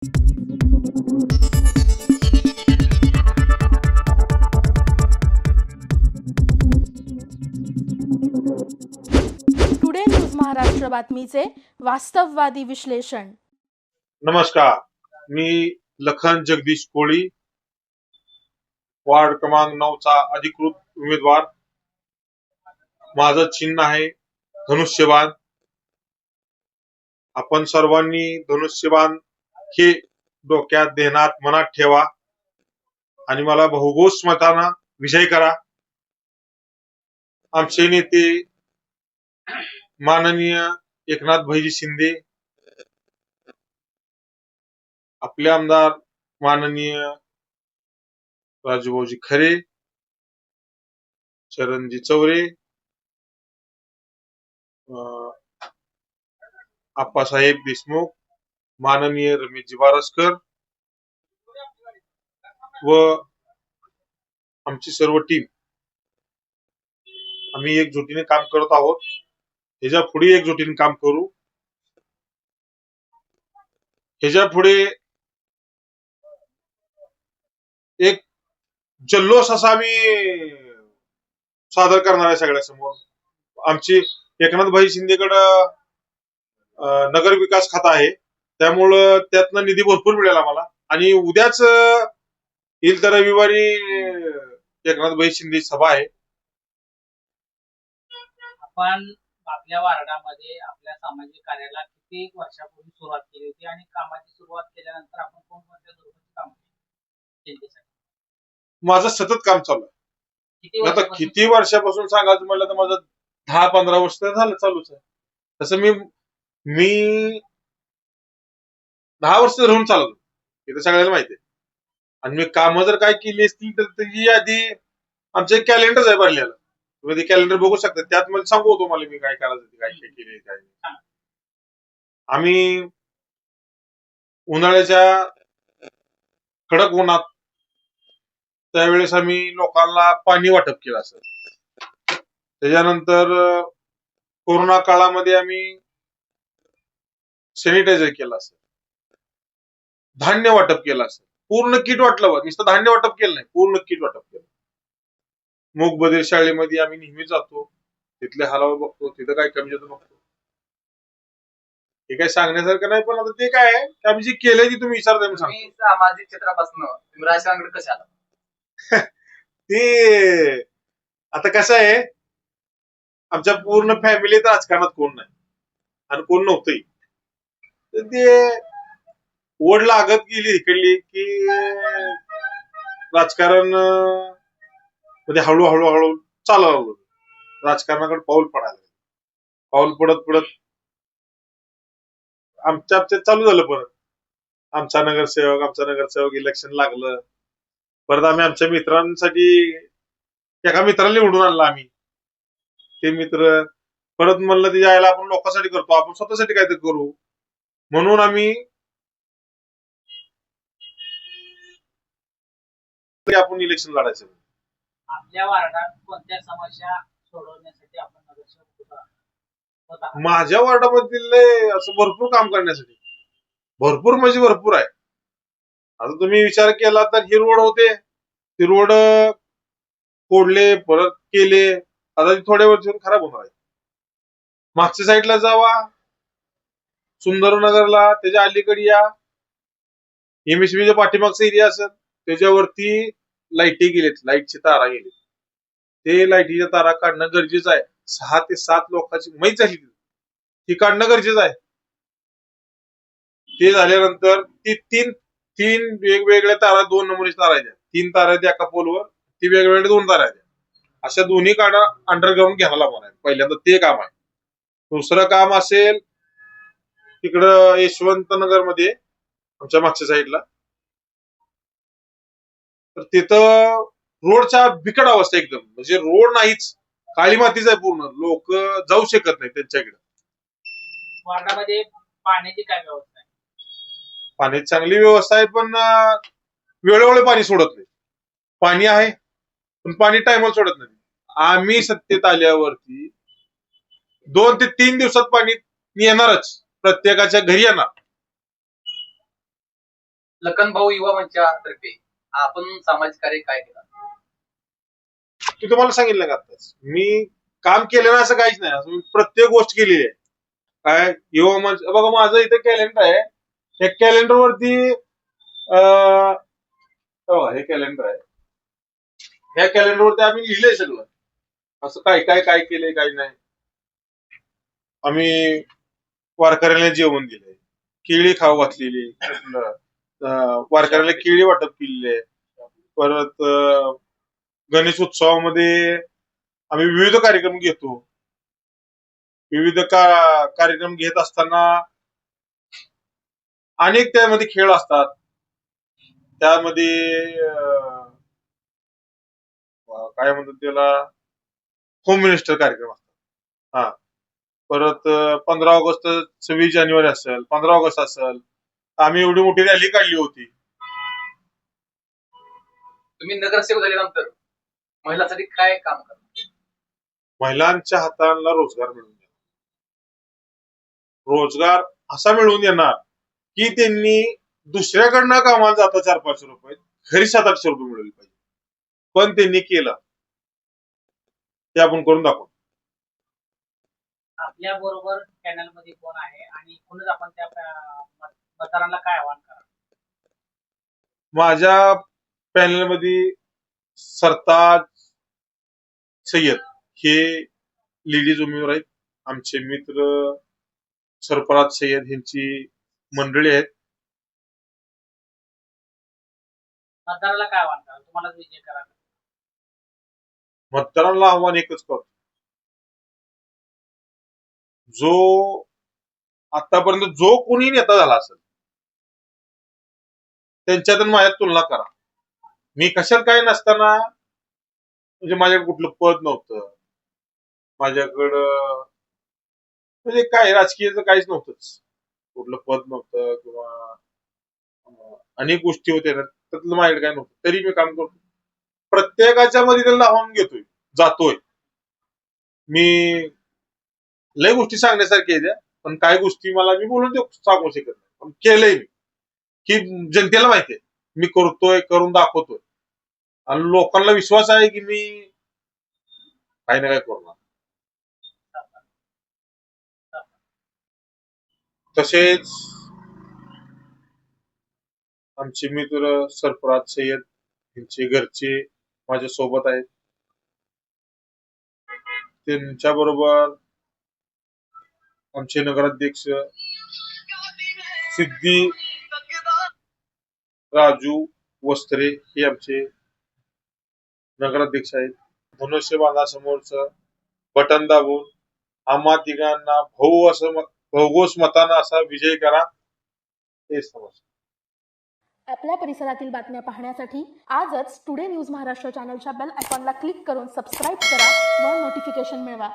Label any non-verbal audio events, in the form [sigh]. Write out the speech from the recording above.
Today news Maharashtra बातमीचे वास्तववादी विश्लेषण. नमस्कार मी लखन जगदीश कोळी वार्ड क्रमांक नऊचा अधिकृत उमेदवार. माझं चिन्ह आहे धनुष्यबाण. आपण सर्वांनी धनुष्यबाण हे डोक्यात देहनात मनात ठेवा. आणि मला बहुघोष मताना विजय करा. आमचे नेते माननीय एकनाथ भाईजी शिंदे आपले आमदार माननीय राजूभाऊजी खरे चरणजी चौरे अं, आप्पासाहेब देशमुख माननीय रमेशजी बारसकर व आमची सर्व टीम आम्ही एकजुटीने काम करत आहोत. ह्याच्या पुढे एकजुटीने काम करू. ह्याच्या पुढे एक जल्लोष असा आम्ही सादर करणार आहे सगळ्या समोर आमची एकनाथभाई शिंदेकडं नगर विकास खाता आहे. त्यामुळं त्यातनं निधी भरपूर मिळेल आम्हाला आणि उद्याच येईल तर रविवारी अं, एकनाथभाई शिंदे सभा आहे. आपण आपल्या वार्डामध्ये आपल्या सामाजिक कार्याला किती वर्षापूर्वी सुरुवात केली होती आणि कामाची सुरुवात केल्यानंतर आपण कोणकोणत्या दुर्गती काम माझं सतत काम चालू आहे. आता किती वर्षापासून सांगायचं म्हणलं तर माझं दहा पंधरा वर्ष तर झालं चालूच आहे. तसं मी मी दहा वर्ष धरून चालतो हे तर सगळ्याला माहिती आहे. आणि मी कामं जर काय केली असतील तर त्याची यादी आमचं एक कॅलेंडर आहे भरलेलं. तुम्ही ते कॅलेंडर बघू शकता. त्यात मला सांगू तुम्हाला मी काय करायचं काय काय केले काय नाही. आम्ही उन्हाळ्याच्या कडक उन्हात त्यावेळेस आम्ही लोकांना पाणी वाटप केलं असं. त्याच्यानंतर कोरोना काळामध्ये आम्ही सॅनिटायझर केलं असं. धान्य वाटप केलं असं पूर्ण किट वाटलं बघ नुसतं धान्य वाटप केलं नाही. पूर्ण किट वाटप केलं. मूग बधीर शाळेमध्ये आम्ही नेहमी जातो. तिथले हालावर बघतो. तिथं काय कमी जातो बघतो. हे काय सांगण्यासारखं नाही पण आता ते काय आहे? की आम्ही जे केलंय ते तुम्ही विचारताय मी सांगतो. तुम्ही सामाजिक क्षेत्रापासून तुम्ही राजकारणाकडे कसे आला? [laughs] ते आता कसं आहे? आमच्या पूर्ण फॅमिलीत राजकारणात कोण नाही. आणि कोण नव्हतंही. तर ते ओढ लागत गेली इकडली की राजकारणमध्ये हळूहळू हळू चालायला लागलो. राजकारणाकडे पाऊल पडायला पाऊल पडत पडत आमच्या आमच्यात चालू झालं परत. आमचा नगरसेवक आमचा नगरसेवक इलेक्शन लागलं. परत आम्ही आमच्या मित्रांसाठी एका मित्राला निवडून आणला आम्ही. ते मित्र परत म्हणलं ते यायला आपण लोकांसाठी करतो. आपण स्वतःसाठी काहीतरी करू. म्हणून आम्ही तरी आपण इलेक्शन लढायचं? आपल्या वार्डात कोणत्या समस्या सोडवण्यासाठी आपण नगरसेवक होता- होत आहात? माझ्या वार्डामधील असं भरपूर काम करण्यासाठी. भरपूर म्हणजे भरपूर आहे. आता तुम्ही विचार केला तर ही रोड होते. ती रोड फोडले परत केले. आता ती थोड्या वर्षांनी खराब होणार आहे. मागच्या साईडला जावा. सुंदरनगरला त्याच्या अलीकडे या. एमएसबीच्या पाठीमागचा एरिया असेल त्याच्यावरती लाईटी गेलेत लाईटची तारा गेली ते लाईटीच्या तारा काढणं गरजेचं आहे. सहा ते सात लोकांची मैत झाली ती काढणं गरजेचं आहे. ते झाल्यानंतर ती तीन तीन वेगवेगळ्या तारा दोन नमुने तारा द्या तीन तारा द्या एका पोलवर ती वेगवेगळ्या दोन तारा आहेत. अशा दोन्ही काढा अंडरग्राऊंड घ्यायला लागणार आहे पहिल्यांदा ते काम आहे. दुसरं काम असेल तिकडं यशवंत नगरमध्ये आमच्या मागच्या साईडला तर तिथं रोडच्या बिकट अवस्था एकदम. म्हणजे रोड नाहीच काळी मातीच आहे पूर्ण. लोक जाऊ शकत नाही त्यांच्याकडे. वार्डामध्ये पाण्याची काय व्यवस्था आहे? पाण्याची चांगली व्यवस्था आहे पण अं, वेळोवेळी पाणी सोडत नाही. पाणी आहे पण पाणी टायमाला सोडत नाही. आम्ही सत्तेत आल्यावरती दोन ते तीन दिवसात पाणी येणारच. प्रत्येकाच्या घरी येणार. लखन भाऊ युवा मंचातर्फे. आपण सामाजिक कार्य काय केलं? तू तुम्हाला सांगितलं का आताच मी काम केलं ना असं काहीच नाही. असं मी प्रत्येक गोष्ट केलेली आहे. काय? युवा मंच बघा माझं इथे कॅलेंडर आहे. त्या कॅलेंडर वरती अं, बघा हो, हे कॅलेंडर आहे. ह्या कॅलेंडर वरती आम्ही लिहिलंय सगळं. असं काय काय काय केलंय काय नाही. आम्ही वारकऱ्याला जेवण दिलंय. केळी खाऊ घातलेली. वारकऱ्याला केळी वाटप केलेली आहे. परत गणेश उत्सवामध्ये आम्ही विविध कार्यक्रम घेतो. विविध का कार्यक्रम घेत असताना अनेक त्यामध्ये खेळ असतात. त्यामध्ये काय म्हणतात त्याला? होम मिनिस्टर कार्यक्रम असतात. हा. परत पंधरा ऑगस्ट सव्वीस जानेवारी असेल पंधरा ऑगस्ट असेल आम्ही एवढी मोठी रॅली काढली होती. तुम्ही नगरसेवक झाल्यानंतर महिलांसाठी काय काम करता महिलांच्या हाताला रोजगार मिळवून देणार. रोजगार असा मिळवून देणार की त्यांनी दुसऱ्याकडनं कामाला जाता चार पाचशे रुपये घरी सात आठशे रुपये मिळवले पाहिजे. पण त्यांनी केलं. ते आपण करून दाखवू. आपल्या बरोबर पॅनलमध्ये कोण आहे आणि एकूणच आपण त्या मतदारांना काय आवाहन करा माझ्या पॅनलमध्ये सरताज सय्यद हे लेडीज उमेदवार आहेत. आमचे मित्र सरफराज सय्यद यांची मंडळी आहेत. मतदाराला काय आवाहन करा तुम्हाला विजय करा मतदारांना आव्हान एकच करतो. जो आतापर्यंत जो कोणी नेता झाला असेल त्यांच्यात माझ्यात तुलना करा. मी कशात काय नसताना म्हणजे माझ्याकडे कुठलं पद नव्हतं. माझ्याकडं म्हणजे काय राजकीयचं काहीच नव्हतंच. कुठलं पद नव्हतं किंवा अनेक गोष्टी होत्या ना त्यातलं माझ्याकडे काय नव्हतं. तरी मी काम करतो. प्रत्येकाच्या मध्ये त्याला लावून घेतोय. जातोय. मी लय गोष्टी सांगण्यासारख्या आहेत पण काही गोष्टी मला मी बोलून देऊ सांगू शकत नाही. पण केलंय मी. की जनतेला माहितीये. मी करतोय करून दाखवतोय. आणि लोकांना विश्वास आहे की मी काही ना काही करणार. तसेच आमचे मित्र सरफराज सय्यद यांचे घरचे माझ्या सोबत आहेत. त्यांच्या बरोबर आमचे नगराध्यक्ष सिद्धी राजू वस्त्रे हे आमचे नगराध्यक्ष आहेत. धनुष्यबाणासमोरच बटन दाबून आम्हा तिघांना भाऊ असं भौगोस मतानं असा विजय करा हे समज आपल्या परिसरातील बातम्या पाहण्यासाठी आजच टुडे न्यूज महाराष्ट्र चॅनलच्या बेल आयकॉनला क्लिक करून सबस्क्राईब करा व नोटिफिकेशन मिळवा.